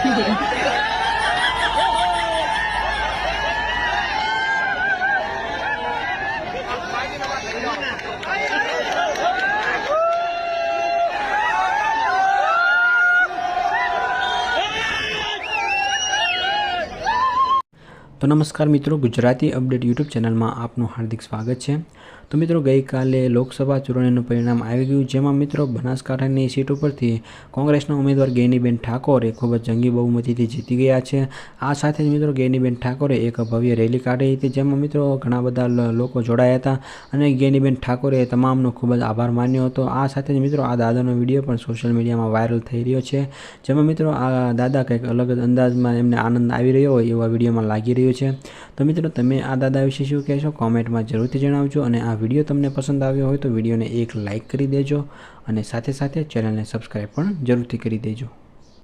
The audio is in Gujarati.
તો નમસ્કાર મિત્રો ગુજરાતી અપડેટ યુટ્યુબ ચેનલમાં આપનું હાર્દિક સ્વાગત છે. તો મિત્રો ગઈકાલે લોકસભા ચૂંટણીનું પરિણામ આવી ગયું, જેમાં મિત્રો બનાસકાંઠાની સીટ ઉપરથી કોંગ્રેસના ઉમેદવાર ગેનીબેન ઠાકોરે ખૂબ જ જંગી બહુમતીથી જીતી ગયા છે. આ સાથે જ મિત્રો ગેનીબેન ઠાકોરે એક ભવ્ય રેલી કાઢી હતી, જેમાં મિત્રો ઘણા બધા લોકો જોડાયા હતા અને ગેનીબેન ઠાકોરે તમામનો ખૂબ જ આભાર માન્યો હતો. આ સાથે જ મિત્રો આ દાદાનો વીડિયો પણ સોશિયલ મીડિયામાં વાયરલ થઈ રહ્યો છે, જેમાં મિત્રો આ દાદા કંઈક અલગ જ અંદાજમાં એમને આનંદ આવી રહ્યો હોય એવા વિડીયોમાં લાગી રહ્યું છે. તો મિત્રો તમે આ દાદા વિશે શું કહેશો? કોમેન્ટમાં જરૂરથી જણાવજો અને આ વીડિયો તમને પસંદ આવ્યો હોય તો વિડીયોને એક લાઇક કરી દેજો અને સાથે સાથે ચેનલને સબસ્ક્રાઈબ પણ જરૂરથી કરી દેજો.